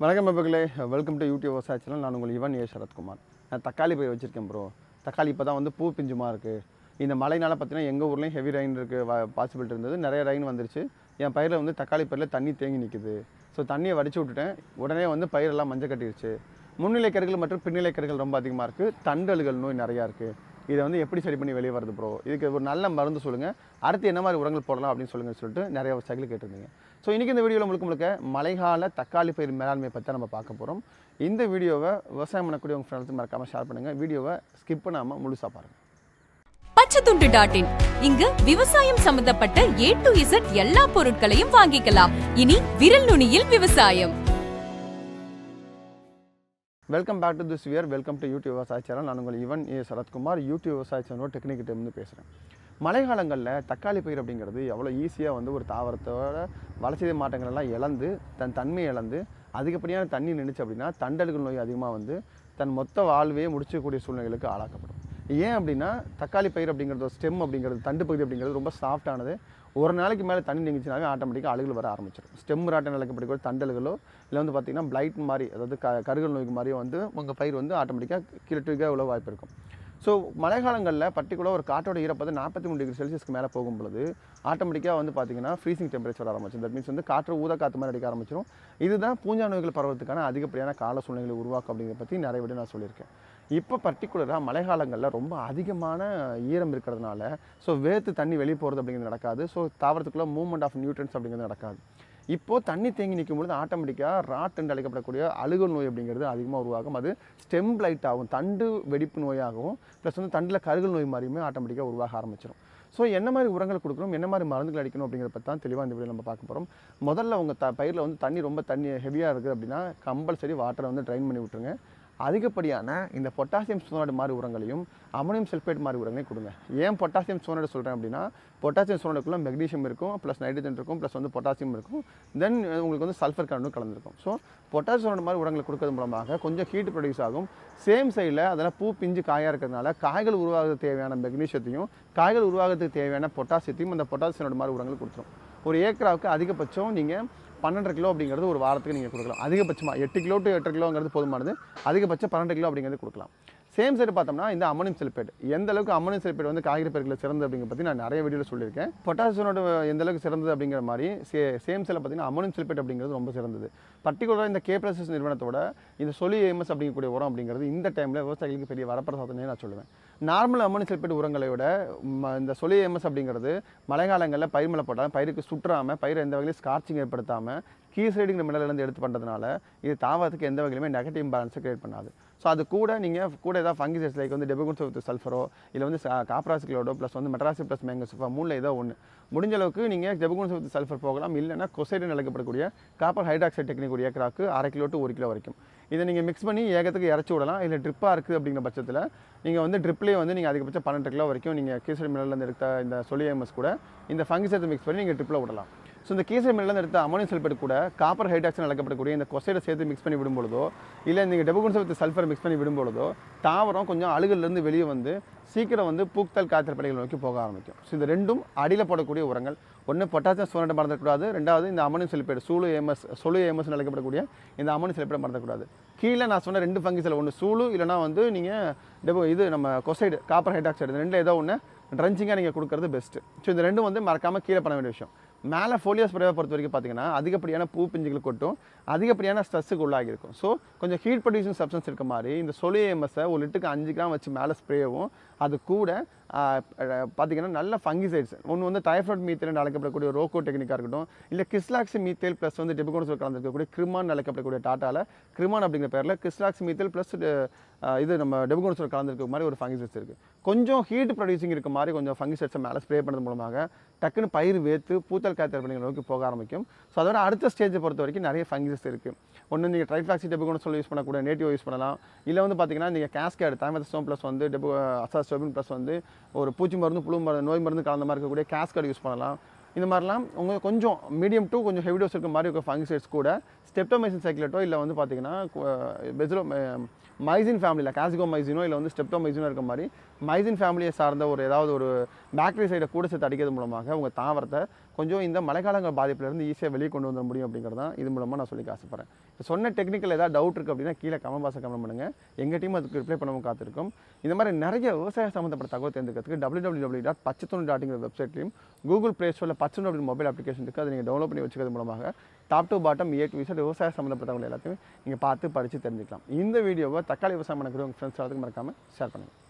வணக்கம் மக்களே welcome to YouTube விவசாய சேனல் நான் உங்கள் இவன் ஏ. சரத்குமார். நான் தக்காளி பயிர் வச்சுருக்கேன் ப்ரோ தக்காளி இப்போ தான் வந்து பூ பிஞ்சுமா இருக்குது இந்த மழைனால பார்த்தீங்கன்னா எங்கள் ஊர்லேயும் ஹெவி ரெயின் இருக்குது பாசிபிலிட்டி இருந்தது. நிறைய ரெயின் வந்துருச்சு. என் பயிரில் வந்து தக்காளி பயிரில் தண்ணி தேங்கி நிற்குது ஸோ தண்ணியை வடிச்சு விட்டுட்டேன். உடனே வந்து பயிரெல்லாம் மஞ்சள் கட்டிடுச்சு முன்னிலை கருகள் மற்றும் பின்னிலை கருகள் ரொம்ப அதிகமாக இருக்குது தண்டல்கள் நோய் நிறையா இருக்குது இதை வந்து எப்படி சரி பண்ணி வெளியே வருது ப்ரோ இதுக்கு ஒரு நல்ல மருந்து சொல்லுங்கள் அடுத்து என்ன மாதிரி உரங்கள் போடலாம் அப்படின்னு சொல்லுங்கன்னு சொல்லிட்டு நிறைய விவசாயிகள் கேட்டிருந்தீங்க. ஸோ இன்றைக்கி இந்த வீடியோவில் முழுக்க முழுக்க மழைக்கால தக்காளி பயிர் மேலாண்மை பற்றி நம்ம பார்க்க போகிறோம் இந்த வீடியோவை விவசாயம் பண்ணக்கூடிய உங்கள் ஃப்ரெண்ட்ஸ் மறக்காமல் ஷேர் பண்ணுங்கள் வீடியோவை ஸ்கிப் பண்ணாமல் முழுசாக பாருங்கள் பச்சைத்துண்டு டாட் இன் இங்கு விவசாயம் சம்பந்தப்பட்ட ஏ டு இசட் எல்லா பொருட்களையும் வாங்கிக்கலாம். இனி விரல் நுனியில் விவசாயம். Welcome back to this year welcome to YouTube விவசாய சேனல் நான் உங்கள் இவன் ஏ சரத்குமார். யூடியூப் விவசாய சேனலோட டெக்னிக்கிட்ட இருந்து பேசுகிறேன் மழைக்காலங்களில் தக்காளி பயிர் அப்படிங்கிறது எவ்வளோ ஈஸியாக வந்து ஒரு தாவரத்தோட வளர்ச்சி மாற்றங்களெல்லாம் இழந்து தன் தன்மையை இழந்து அதிகப்படியான தண்ணி நின்றுச்சு அப்படின்னா தண்டல்கள் நோய் அதிகமாக வந்து தன் மொத்த வாழ்வையே முடிச்சக்கூடிய சூழ்நிலைகளுக்கு ஆளாக்கப்படும். ஏன் அப்படின்னா தக்காளி பயிர் அப்படிங்கிறது ஸ்டெம் அப்படிங்கிறது தண்டு பகுதி அப்படிங்கிறது ரொம்ப சாஃப்டானது ஒரு நாளைக்கு மேலே தண்ணி நின்றுச்சுனாவே ஆட்டோமேட்டிக்காக அழுகல் வர ஆரம்பிச்சிடும் ஸ்டெம் ராட்டம் நிலைக்கப்படக்கூடிய தண்டல்களோ இல்லை வந்து பார்த்திங்கன்னா பிளைட் மாதிரி அதாவது க கருகல் நோய்க்கு மாதிரியோ வந்து உங்கள் பயிர் வந்து ஆட்டோமேட்டிக்காக கிழட்டுக்காக உள்ள வாய்ப்பு இருக்கும். ஸோ மழைக்காலங்களில் பர்டிகுலர் ஒரு காற்றோட ஈரப்பது நாற்பத்தி மூணு டிகிரி செல்சியஸ்க்கு மேலே போகும் பொழுது ஆட்டோமேட்டிக்காக வந்து பார்த்தீங்கன்னா ஃப்ரீசிங் டெம்பரேச்சர் ஆரம்பிச்சு தட் மீன்ஸ் வந்து காற்று ஊத காற்று மாதிரி அடிக்க ஆரம்பிச்சிடும் இதுதான் பூஞ்சா நோய்கள் பரவதுக்கான அதிகப்படியான கால சூழ்நிலைகளை உருவாக்கும் அப்படிங்கிறத பற்றி நிறைய விட நான் சொல்லியிருக்கேன். இப்போ பர்டிகுலராக மழைக்காலங்களில் ரொம்ப அதிகமான ஈரம் இருக்கிறதுனால ஸோ வேர்த்து தண்ணி வெளியே போகிறது அப்படிங்கிறது நடக்காது. ஸோ தாவரத்துக்குள்ள மூவ்மெண்ட் ஆஃப் நியூட்ரன்ஸ் அப்படிங்கிறது நடக்காது. இப்போது தண்ணி தேங்கி நிற்கும் பொழுது ஆட்டோமேட்டிக்காக ராட் என்று அழைக்கப்படக்கூடிய அழுகல் நோய் அப்படிங்கிறது அதிகமாக உருவாகும். அது ஸ்டெம் பிளைட் ஆகும் தண்டு வெடிப்பு நோயாகவும் ப்ளஸ் வந்து தண்டில் கருகல் நோய் மாதிரியுமே ஆட்டோமேட்டிக்காக உருவாக ஆரம்பிச்சிடும் ஸோ என்ன மாதிரி உரங்கள் கொடுக்கணும் என்ன மாதிரி மருந்துகள் அடிக்கணும் அப்படிங்கிறத பற்றி தான் தெளிவாக இந்த வீடியோ நம்ம பார்க்க போகிறோம் முதல்ல உங்கள் த பயிரில் வந்து தண்ணி ரொம்ப தண்ணி ஹெவியாக இருக்குது அப்படின்னா கம்பல்சரி வாட்டரை வந்து ட்ரைன் பண்ணி விட்டுருங்க. அதிகப்படியான இந்த பொட்டாசியம் சோனேட் மாதிரி உரங்களையும் அமோனியம் சல்ஃபேட் மாதிரி உரங்களையும் கொடுங்க. ஏன் பொட்டாசியம் சோனேட் சொல்கிறேன் அப்படின்னா பொட்டாசியம் சோனேட்டுக்குள்ள மெக்னீஷியம் இருக்கும் ப்ளஸ் நைட்ரஜன் இருக்கும் ப்ளஸ் வந்து பொட்டாசியம் இருக்கும். தென் உங்களுக்கு வந்து சல்ஃபர் கரண்டும் கலந்துருக்கும். ஸோ பொட்டாசியம் சோனேட் மாதிரி உரங்களை கொடுக்கறது மூலமாக கொஞ்சம் ஹீட் ப்ரொடியூஸ் ஆகும். சேம் சைடில் அதெல்லாம் பூ பிஞ்சு காயாக இருக்கிறதுனால காய்கள் உருவாகிறதுக்கு தேவையான மெக்னீஷியத்தையும் காய்கள் உருவாகிறதுக்கு தேவையான பொட்டாசியத்தையும் அந்த பொட்டாசியம் மாதிரி உரங்கள் கொடுத்துரும். ஒரு ஏக்கராவுக்கு அதிகபட்சம் நீங்கள் பன்னெண்டு கிலோ அப்படிங்கிறது ஒரு வாரத்துக்கு நீங்கள் கொடுக்கலாம். அதிகபட்சமாக எட்டு கிலோ டு எட்டு கிலோங்கிறது போதுமானது. அதிகபட்சம் பன்னெண்டு கிலோ அப்படிங்கிறது கொடுக்கலாம். சேம் சைடு பார்த்தோம்னா இந்த அமோனியம் செல்பேட் எந்த அளவுக்கு அமோனியம் செல்பேட் வந்து காய்கறி பயிர்களில் சிறந்தது அப்படிங்கிற பற்றி நான் நிறைய வீடியோவில் சொல்லியிருக்கேன். பொட்டாசியனோட எந்த அளவுக்கு சிறந்தது அப்படிங்கிற மாதிரி சே சேம் சைடில் பார்த்தீங்கன்னா அமோனியம் செல்பேட் அப்படிங்கிறது ரொம்ப சிறந்தது. பர்டிகுலராக இந்த கே நிறுவனத்தோட இந்த சொலி ஏஎம்எஸ் அப்படிங்கக்கூடிய உரம் அப்படிங்கிறது இந்த டைமில் விவசாயிகளுக்கு பெரிய வரப்பிரசாதனே நான் சொல்லுவேன். நார்மல் அமோனியம் சல்பேட் உரங்களை விட ம- இந்த சொலி எம்எஸ் அப்படிங்கிறது மழைக்காலங்களில் பயிர் மேலே போட்டால் பயிருக்கு சுற்றாமல் பயிரை எந்த வகையிலும் ஸ்கார்ச்சிங் ஏற்படுத்தாமல் கீ சைடுங்கிற மினரலேருந்து எடுத்து பண்ணுறதுனால இது தாவரத்துக்கு எந்த வகையிலுமே நெகட்டிவ் பேலன்ஸை கிரியேட் பண்ணாது. ஸோ அது கூட நீங்கள் கூட ஏதாவது ஃபங்கிசைட்ஸ் லைக் வந்து டெபகுன்ஸ் வித் சல்ஃபரோ இல்லை வந்து காப்ராசிக்ளோடோ ப்ளஸ் வந்து மெட்ராசி ப்ளஸ் மேங்கோசிஃபா மூணில் ஏதோ ஒன்று முடிஞ்ச அளவுக்கு நீங்கள் டெபகுன்ஸ் வித் சல்ஃபர் போகலாம் இல்லைன்னா கொசைடு அழைக்கப்படக்கூடிய காப்பர் ஹைட்ராக்சைடு டெக்னிக் ஒரு ஏக்கராக்கு அரை கிலோ டு ஒரு கிலோ வரைக்கும். இதை நீங்கள் மிக்ஸ் பண்ணி ஏகத்துக்கு இறச்சி விடலாம். இல்லை ட்ரிப்பாக இருக்குது அப்படிங்கிற பட்சத்தில் நீங்கள் வந்து ட்ரிப்லேயே வந்து நீங்கள் அதிகபட்சம் பன்னெண்டு கிலோ வரைக்கும் நீங்கள் கீசரி மினரலேருந்து எடுத்த இந்த சொலியமஸ் கூட இந்த ஃபங்கிசைட்ஸ் மிக்ஸ் பண்ணி நீங்கள் ட்ரிப்பில் விடலாம். ஸோ இந்த கேசரி மினரலேருந்து எடுத்த அமோனியம் சல்பேட் கூட காப்பர் ஹைட்ராக்சன் அழைக்கப்படக்கூடிய இந்த கொசைடை சேர்த்து மிக்ஸ் பண்ணி விடும்பொழுதோ இல்லை நீங்கள் டெபகுன்ஸ் வித் சல்ஃபர் மிக்ஸ் பண்ணி விடும்பொழுதோ தாவரம் கொஞ்சம் அழுகல்லேருந்து வெளியே வந்து சீக்கிரம் வந்து பூக்தல் காய்ச்சல் படைகள் நோக்கி போக ஆரம்பிக்கும். ஸோ இந்த ரெண்டும் அடியில் போடக்கூடிய உரங்கள். ஒன்று பொட்டாசியம் சோனட்டை மறந்துடக்கூடாது ரெண்டாவது இந்த அமோனியம் சல்பேட் சூழு ஏமஸ் சொலு ஏமஸ் அழைக்கப்படக்கூடிய இந்த அமோனியம் சல்பேட்டை மறந்துடக்கூடாது கீழே நான் சொன்ன ரெண்டு ஃபங்கிசில் ஒன்று சூழு இல்லைனா வந்து நீங்கள் டெபோ இது நம்ம கொசைடு காப்பர் ஹைட்ராக்சைடு ரெண்டில் ஏதோ ஒன்று ட்ரன்ச்சிங்காக நீங்கள் கொடுக்குறது பெஸ்ட்டு ஸோ இந்த ரெண்டும் வந்து மறக்காமல் கீழே பண்ண வேண்டிய விஷயம். மேலே ஃபோலியோ ஸ்ப்ரேவை பொறுத்த வரைக்கும் பார்த்தீங்கன்னா அதிகப்படியான பூ பிஞ்சுகள் கொட்டும் அதிகப்படியான ஸ்ட்ரெஸ்ஸுக்கு உள்ளாகி இருக்கும் ஸோ கொஞ்சம் ஹீட் ப்ரொடியூசிங் சப்ஸ்டன்ஸ் இருக்க மாதிரி இந்த சொலியமஸை ஒரு லிட்டுக்கு அஞ்சு கிராம் வச்சு மேலே ஸ்ப்ரேவும் அது கூட பார்த்தீங்கன்னா நல்ல ஃபங்கிசைட்ஸ் ஒன்று வந்து டைஃபாய்ட் மீத்தேல் அழைக்கப்படக்கூடிய ரோக்கோ டெக்னிக்காக இருக்கட்டும் இல்லை கிஸ்லாக்ஸ் மீத்தேல் ப்ளஸ் வந்து டெபிகோனஸ் கலந்துருக்கக்கூடிய கிரிமான் அழைக்கப்படக்கூடிய டாட்டாவில் கிரிமான் அப்படிங்கிற பேரில் கிஸ்லாக்ஸ் மீத்தேல் ப்ளஸ் இது நம்ம டெபிகோனஸ் கலந்துருக்க மாதிரி ஒரு ஃபங்கிசைட்ஸ் இருக்குது கொஞ்சம் ஹீட் ப்ரொடியூசிங் இருக்க மாதிரி கொஞ்சம் ஃபங்கிசைட்ஸை மேலே ஸ்ப்ரே பண்ணுறது மூலமாக டக்குன்னு பயிர் வேத்து பூத்தல் காய்த்தல் பணிகள் நோக்கி போக ஆரம்பிக்கும். ஸோ அதோட அடுத்த ஸ்டேஜை பொறுத்த வரைக்கும் நிறைய ஃபங்கிசஸ் இருக்குது ஒன்று நீங்கள் ட்ரைஃப்ளாக்சி டெபுகோன யூஸ் பண்ணக்கூடிய நேட்டிவ் யூஸ் பண்ணலாம். இல்லை வந்து பார்த்தீங்கன்னா நீங்கள் கேஸ்கேட் தாமதஸ்டோம் ப்ளஸ் வந்து டெபு அசாஸ்டோபின் ப்ளஸ் வந்து ஒரு பூச்சி மருந்து புழு மருந்து நோய் மருந்து கலந்த மாதிரி இருக்கக்கூடிய கேஸ்கேட் யூஸ் பண்ணலாம். இந்த மாதிரிலாம் உங்கள் கொஞ்சம் மீடியம் டு கொஞ்சம் ஹெவி டோஸ் இருக்க மாதிரி இருக்க ஃபங்கிசைட்ஸ் கூட ஸ்டெப்டோமைசின் சைக்கிளட்டோ இல்லை வந்து பார்த்தீங்கன்னா பெஜ்ரோ மைசின் ஃபேமிலியில் காசிகோ மைசினோ இல்லை வந்து ஸ்டெப்டோமைசினோ இருக்க மாதிரி மைசின் ஃபேமிலியை சார்ந்த ஒரு ஏதாவது ஒரு பேக்டரி சைடை கூட சேர்த்து அடிக்கிறது மூலமாக உங்கள் தாவரத்தை கொஞ்சம் இந்த மழைக்காலங்கள் பாதிப்பிலேருந்து ஈஸியாக வெளியே கொண்டு வந்துட முடியும் அப்படிங்கிறது தான் இது மூலமாக நான் சொல்லி ஆசைப்பட்றேன். இப்போ சொன்ன டெக்னிக்கல் ஏதாவது டவுட் இருக்குது அப்படின்னா கீழே கமெண்ட் பாக்ஸை கமெண்ட் பண்ணுங்கள் எங்கள் டீம் அதுக்கு ரிப்ளை பண்ணவும் காத்திருக்கும். இந்த மாதிரி நிறைய விவசாய சம்மந்தப்பட்ட தகவல் தெரிஞ்சுக்கிறதுக்கு டபிள்யூ டபிள்யூ டபிள்யூ டாட் பச்சத்தொன்று டாட்டிங்கிற வெப்சைட்லையும் கூகுள் ப்ளே ஸ்டோரில் பச்சை அப்படி மொபைல் அப்ளிகேஷன் இருக்குது அதை நீங்கள் டவுன்லோட் பண்ணி வச்சுக்கிறது மூலமாக top to bottom A to விசட் விவசாய சம்மந்தப்பட்டவங்க எல்லாத்தையும் நீங்கள் பார்த்து படித்து தெரிஞ்சுக்கலாம். இந்த வீடியோவை தக்காளி விவசாயம் பண்ணக்கூடிய உங்கள் ஃப்ரெண்ட்ஸ் எல்லாத்துக்கும் மறக்காமல் ஷேர் பண்ணுங்கள்